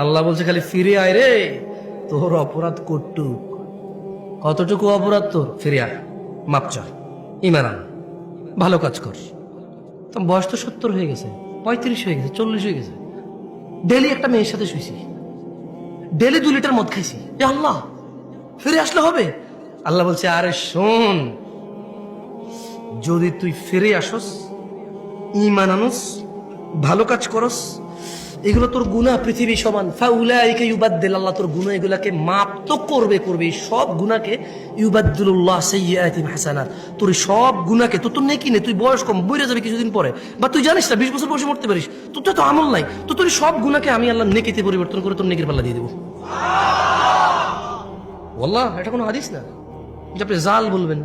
আল্লাহ বলছে খালি ফিরে আয় রে। তোর অপরাধ কটুক কতটুকু অপরাধ তোর? ফিরে আয়। মাপ চা ইমান আন। ভালো কাজ কর। তো বয়স তো সত্তর হয়ে গেছে, পঁয়ত্রিশ হয়ে গেছে, চল্লিশ হয়ে গেছে। ডেলি একটা মেয়ের সাথে শুয়েছি। ডেলি দু লিটার মদ খাইছি। আল্লাহ, ফিরে আসলে হবে? আল্লাহ বলছে, আরে শোন, যদি তুই ফিরে আসস, ইমান আনস, ভালো কাজ করস এগুলো তোর গুনাহ, পৃথিবী সমান। ফাউলাইকা ইউবাদদিল আল্লাহ, তোর গুনাহ এগুলাকে মাপ তো করবে করবে। সব গুনাহকে ইউবাদদিলুল্লাহ সাইয়্যাতিম হাসানাত। তোর সব গুনাহকে, তোর তো নেকি নেই, তুই বয়স কম বইরে যাবে কিছুদিন পরে। বা তুই জানিস না, বিশ বছর বয়সে মরতে পারিস। তোর তো আমল নাই। তো তোর সব গুনাহকে আমি আল্লাহ নেকিতে পরিবর্তন করে তোর নেকির পাল্লা দিয়ে দেবো। ওয়াল্লাহ, এটা কোনো হাদিস না? যে আপনি জাল বলবেন।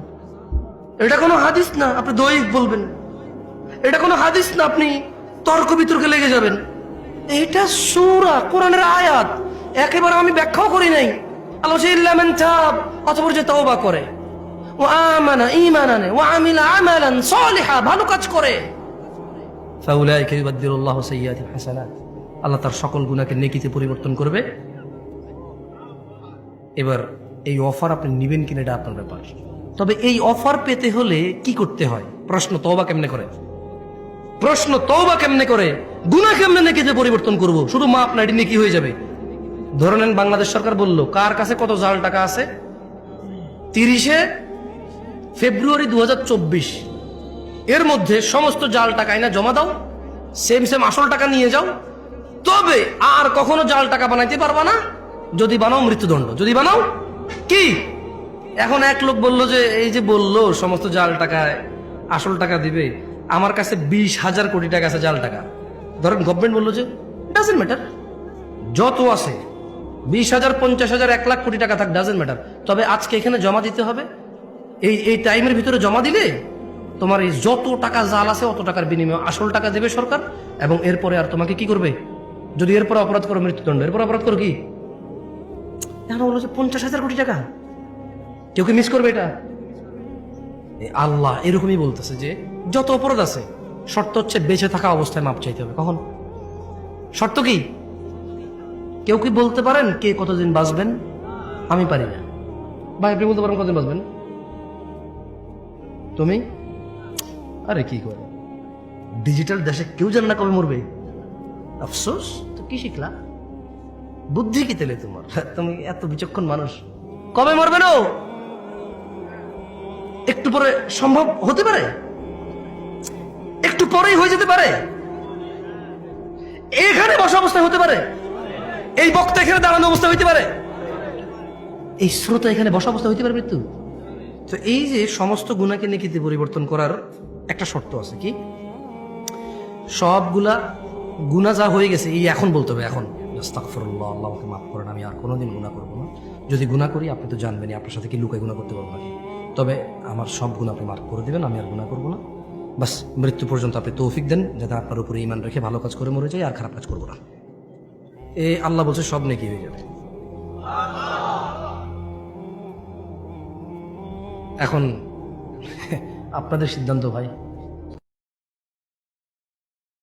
এটা কোনো হাদিস না? আপনি দৈব বলবেন। এটা কোনো হাদিস না? আপনি তর্ক বিতর্কে লেগে যাবেন। এটা সুরা, কোরআনের আয়াত। একেবারে আমি ব্যাখ্যাও করি নাই। তওবা করে। ও আনে ও আমিলা ভালো কাজ করে। আল্লাহ তার সকল নেকিতে পরিবর্তন করবে। এবার এই অফার আপনি নিবেন কিনা এটা আপনার ব্যাপার। তবে এই অফার পেতে হলে কি করতে হয়? প্রশ্ন, তওবা কেমনে করে প্রশ্ন তওবা কেমনে করে? গুনাহ কেমনে নেকিতে পরিবর্তন করব? শুধু মা আপনার এটি নেকি হয়ে যাবে। ধরে নেন, বাংলাদেশ সরকার বলল, কার কাছে কত জাল টাকা আছে? তিরিশে ফেব্রুয়ারি দু হাজার চব্বিশ। এর মধ্যে সমস্ত জাল টাকা আইনা জমা দাও, সেম সেম আসল টাকা নিয়ে যাও। তবে আর কখনো জাল টাকা বানাইতে পারবা না। যদি বানাও, মৃত্যুদণ্ড। যদি বানাও, কি? এখন এক লোক বলল যে, এই যে বলল, সমস্ত জাল টাকায় আসল টাকা দিবে। আমার কাছে বিশ হাজার কোটি টাকা আছে জাল টাকা। ধরেন গভর্নমেন্ট বলল যে ডাজেন্ট ম্যাটার যত আছে, বিশ হাজার, পঞ্চাশ হাজার, এক লাখ কোটি টাকা থাক ডাজেন্ট ম্যাটার তবে আজকে এখানে জমা দিতে হবে। এই এই টাইমের ভিতরে জমা দিলে তোমার এই যত টাকা জাল আছে, অত টাকার বিনিময়ে আসল টাকা দেবে সরকার এবং এরপরে আর তোমাকে কি করবে? যদি এরপরে অপরাধ করো মৃত্যুদণ্ড, এরপর অপরাধ করো কি? বলল যে, পঞ্চাশ হাজার কোটি টাকা। কেউ কি মিস করবে এটা? আল্লাহ এরকমই বলতেছে যে, যত অপরাধ আছে, শর্ত হচ্ছে বেঁচে থাকা অবস্থায় মাপ চাইতে হবে। কখন? শর্ত কি? কেউ কি বলতে পারেন কে কতদিন বাঁচবেন? আমি পারি না। ভাই, আপনি বলতে পারেন কতদিন বাঁচবেন? তুমি? আরে কি করে? ডিজিটাল দেশে কেউ জানে না কবে মরবে। আফসোস? তো কি শিখলা? বুদ্ধি কি তেলে তোমার? তুমি এত বিচক্ষণ মানুষ। কবে মরবে না? একটু পরে সম্ভব হতে পারে? একটু পরেই হয়ে যেতে পারে? এখানে বসা অবস্থায় হতে পারে? এই বক্তা এখানে দাঁড়ানো অবস্থা হইতে পারে? এই শ্রোতা এখানে বসা অবস্থা হইতে পারে মৃত্যু? তো এই যে সমস্ত গুণাকে নেকিতে পরিবর্তন করার একটা শর্ত আছে কি? সবগুলা গুণা যা হয়ে গেছে, এই এখন বলতে হবে, এখন। আল্লাহ আমাকে মাফ করেন, আমি আর কোনোদিন গুণা করব না। যদি গুণা করি, আপনি তো জানবেনই, আপনার সাথে কি লুকায় গুণা করতে পারব নাকি? তবে আমার সব গুণ আপনি মাফ করে দেবেন, আমি আর গুণা করব না। বাস, মৃত্যু পর্যন্ত আপনি তৌফিক দেন, যাতে আপনার উপরে ইমান রেখে ভালো কাজ করে মরে যাই, আর খারাপ কাজ করব না। এ, আল্লাহ বলছে সব নেকি হয়ে যাবে। এখন, আপনাদের সিদ্ধান্ত ভাই